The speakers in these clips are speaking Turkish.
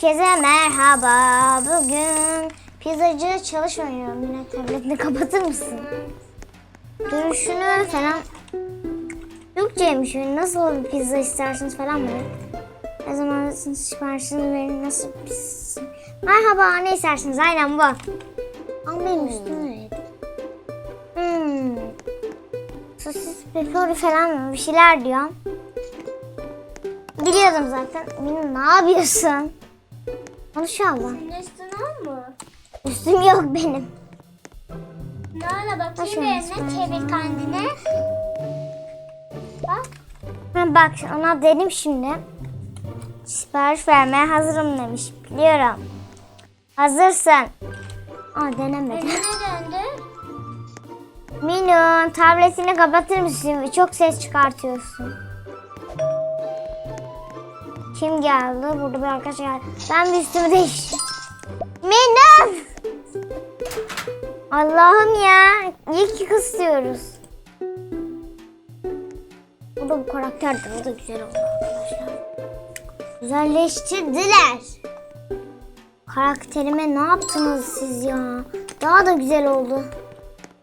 Herkese merhaba. Bugün pizzacı çalışmıyorum. Yine tabletini kapatır mısın? Görüşünü falan. Türkçeymiş. Nasıl bir pizza istersiniz falan mı? Ne zaman siparişini verin nasıl pizza? Merhaba ne istersiniz? Aynen bu. Ama benim üstüme neydi? Hmm. Sosis, pepperoni falan mı? Bir şeyler diyor. Biliyordum zaten. Benim ne yapıyorsun? Konuş abla. Senin üstüne mı? Üstüm yok benim. Nasıl bakayım üstüne? çevir kendine. Bak. Ha, bak ona dedim şimdi. Sipariş vermeye hazırım demiş. Biliyorum. Hazırsın. Aa denemedim. Önüne döndü. Minyon tabletini kapatır mısın? Çok ses çıkartıyorsun. Kim geldi? Burada bir arkadaş geldi. Ben bir üstümü değiş. Minyon! Allah'ım ya. İyi ki kısıyoruz. Bu da bu karakter daha da güzel oldu arkadaşlar. Güzelleştirdiler. Karakterime ne yaptınız siz ya? Daha da güzel oldu.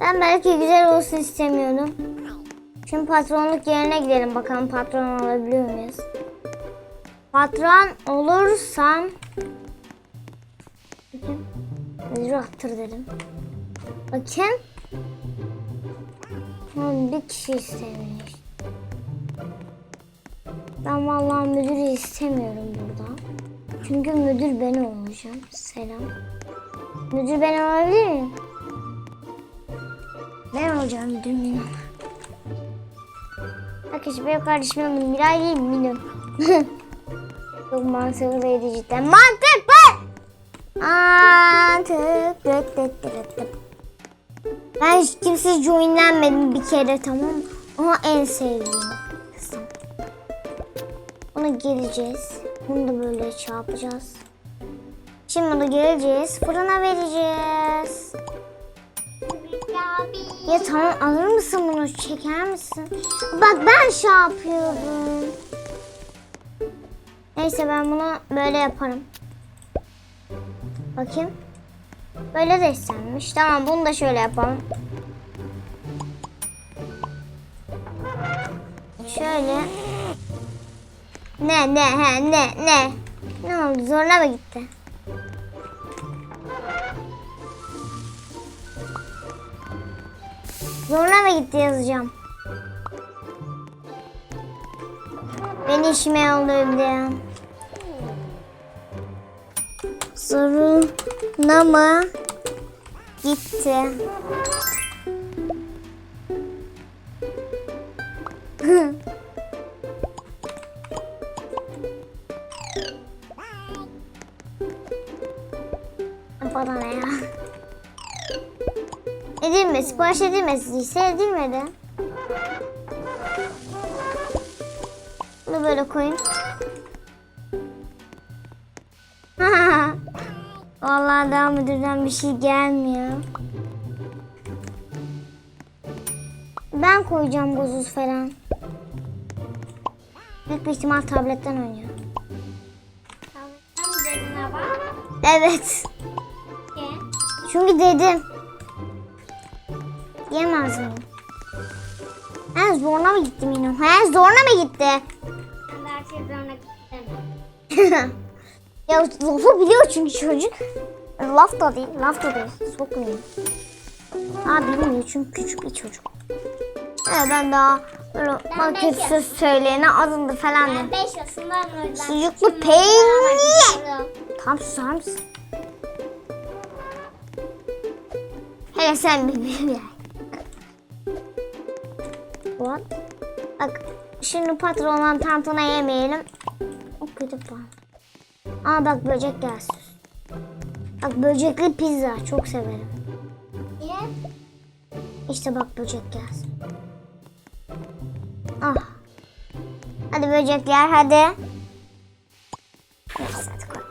Ben belki güzel olsun istemiyordum. Şimdi patronluk yerine gidelim bakalım patron olabiliyor muyuz? Patron olursam Bakayım. Müdürü attır dedim. Bakın. Ha, bir kişi istemiş. Ben vallahi müdürü istemiyorum burada. Çünkü müdür ben olacağım. Selam. Müdür ben olabilir miyim? Ben olacağım müdür benim. Arkadaşlar benim kardeşimin adı Miray değil Minun. Çok mantıklıydı cidden. Mantıklı! Mantıklı. Ben hiç kimseye joinlenmedim bir kere tamam mı? Ama en sevdiğim kısım. Ona geleceğiz. Bunu da böyle şey. Şimdi bunu geleceğiz. Fırına vereceğiz. Ya tamam alır mısın bunu? Çeker misin? Bak ben şey yapıyorum. Neyse ben bunu böyle yaparım. Bakayım. Böyle de istenmiş. Tamam bunu da şöyle yapalım. Şöyle. Ne ne he ne ne. Ne oldu zoruna mı gitti? Zoruna mı gitti yazacağım? Ben işime oldu Zoruna mı gitti? Bana ne ya? Edilme, sipariş edilmediyse edilmedi. Bunu böyle koyayım. Vallahi daha müdürden bir şey gelmiyor. Ben koyacağım gozuz falan. Büyük bir ihtimal tabletten oynuyor. Sen dedin ama. Evet. Çünkü dedim. Yemez miyim? Ha zoruna mı gitti Minum? Ha zoruna mı gitti? Ben de her şey zoruna gittim. ya lafı biliyor çünkü çocuk. Laf da değil, laf da değil. Sokmayayım. Aa bilmiyor çünkü küçük bir çocuk. Evet ben daha böyle bana kötü söz söyleyene adındı falan Ben dedim. 5 yaşındayım yüzden. Sucuklu peynir. Tam susar mısın? Hele sen bir bir. What? Bak şimdi patrondan tantana yemeyelim. O kötü puan. Aa bak böcek gelsin. Bak böcekli pizza çok severim. Niye? İşte bak böcek gelsin. Ah. Hadi böcekler hadi. Neyse hadi koy.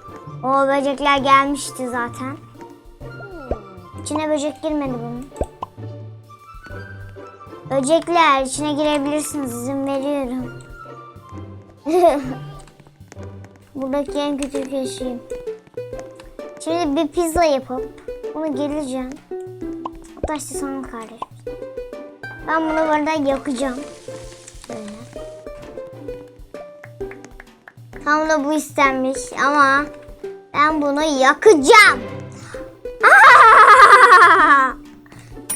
O böcekler gelmişti zaten. İçine böcek girmedi bunun. Böcekler içine girebilirsiniz izin veriyorum. Buradaki en kötü kişiyim. Şimdi bir pizza yapıp bunu geleceğim. Hatta işte sana kardeşim. Ben bunu burada yakacağım. Böyle. Tam da bu istenmiş ama ben bunu yakacağım.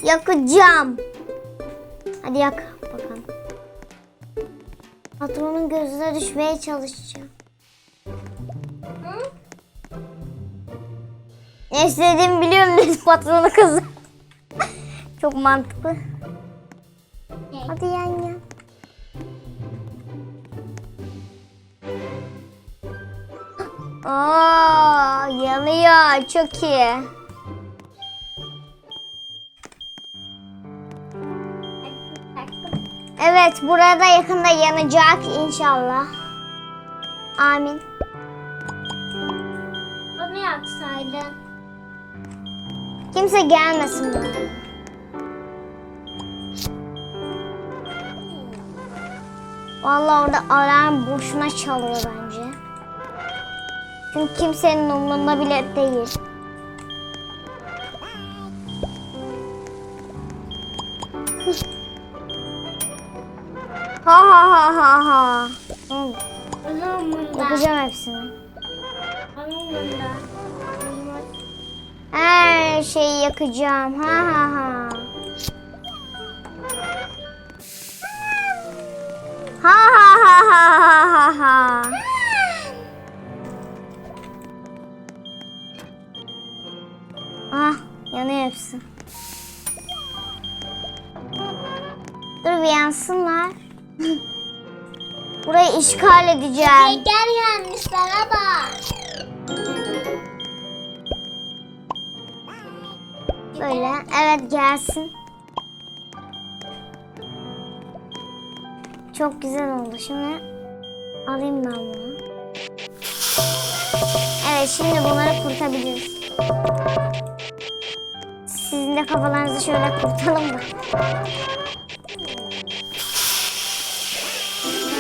yakacağım. Hadi yak bakalım. Patronun gözüne düşmeye çalışacağım. Ne istediğimi biliyorum biz patronu kızı. Çok mantıklı. Hadi yan yan. Oo, yanıyor. Çok iyi. Evet, burada yakında yanacak inşallah. Amin. Onu yapsaydın. Kimse gelmesin buraya. Vallahi orada alarm boşuna çalıyor bence. Çünkü kimsenin umurunda bile değil. ha ha ha ha ha. Yapacağım hepsini. Bunda. Her şeyi yakacağım. Ha ha ha. Ha ha ha ha ha ha. Ah yanıyor hepsi. Dur bir yansınlar. Burayı işgal edeceğim. Gel gelmişlere bak. Böyle. Evet gelsin. Çok güzel oldu. Şimdi alayım ben bunu. Evet şimdi bunları kurtabiliriz. Sizin de kafalarınızı şöyle kurtalım da.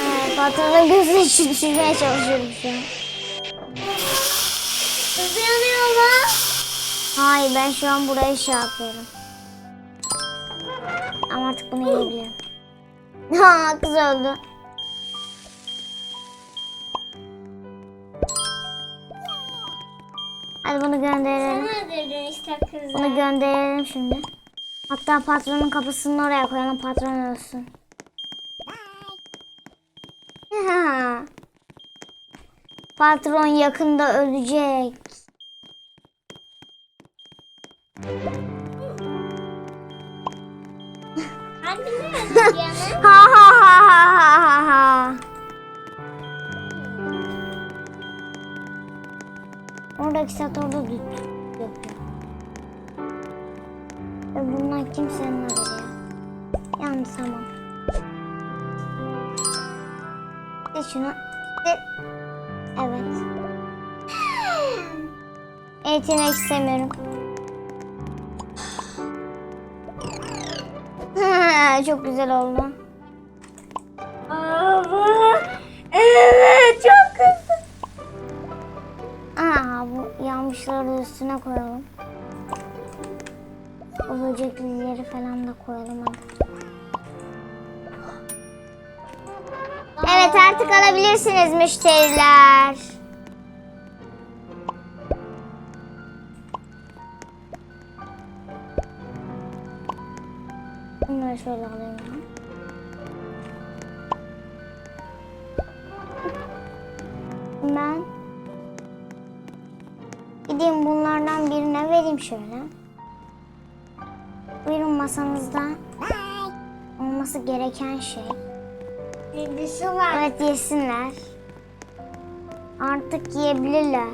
Evet, patronun gözüne düşürmeye çalışıyorum şu an. Kız yanıyor lan. Hayır ben şu an burayı şey yapıyorum. Ama artık bunu yiyebilirim. Ha kız öldü. Hadi bunu gönderelim. Sen öldürdün işte kızı. Bunu gönderelim şimdi. Hatta patronun kapısını oraya koyalım patron ölsün. Patron yakında ölecek. Ha ha ha ha ha ha. Oradaki sat orada yapıyor. Ve bunlar kimsenin haberi ya. Yani tamam. De şunu. De. Evet. Eğitini istemiyorum. Çok güzel oldu. Evet çok kızım. Aa bu yanmışları üstüne koyalım. O böceklileri falan da koyalım hadi. Evet artık alabilirsiniz müşteriler. Bunları şöyle alayım ben. Gideyim bunlardan birine vereyim şöyle. Buyurun masanızda olması gereken şey. Bilgisi var. Evet yesinler. Artık yiyebilirler.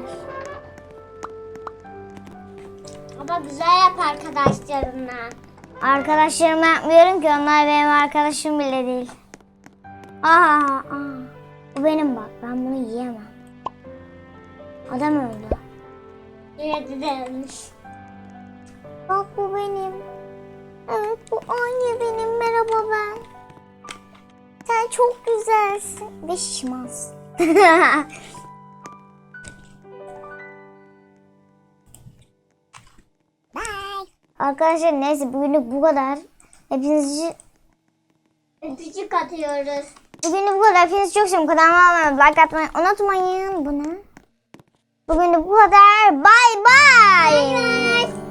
Ama güzel yap arkadaşlarına. Arkadaşlarıma yapmıyorum ki onlar benim arkadaşım bile değil. Aa, aa. Bu benim bak ben bunu yiyemem. Adam öldü. Yedi de ölmüş. Bak bu benim. Evet bu anne benim. Merhaba ben. Sen çok güzelsin. Ve şişmansın. Arkadaşlar neyse bugünlük bu kadar. Hepinizi Öpücük atıyoruz. bugünlük bu kadar. Hepinizi çok seviyorum. Kanalıma abone olmayı, like atmayı unutmayın. Bunu. Bugünlük bu kadar. Bye bye. Bye.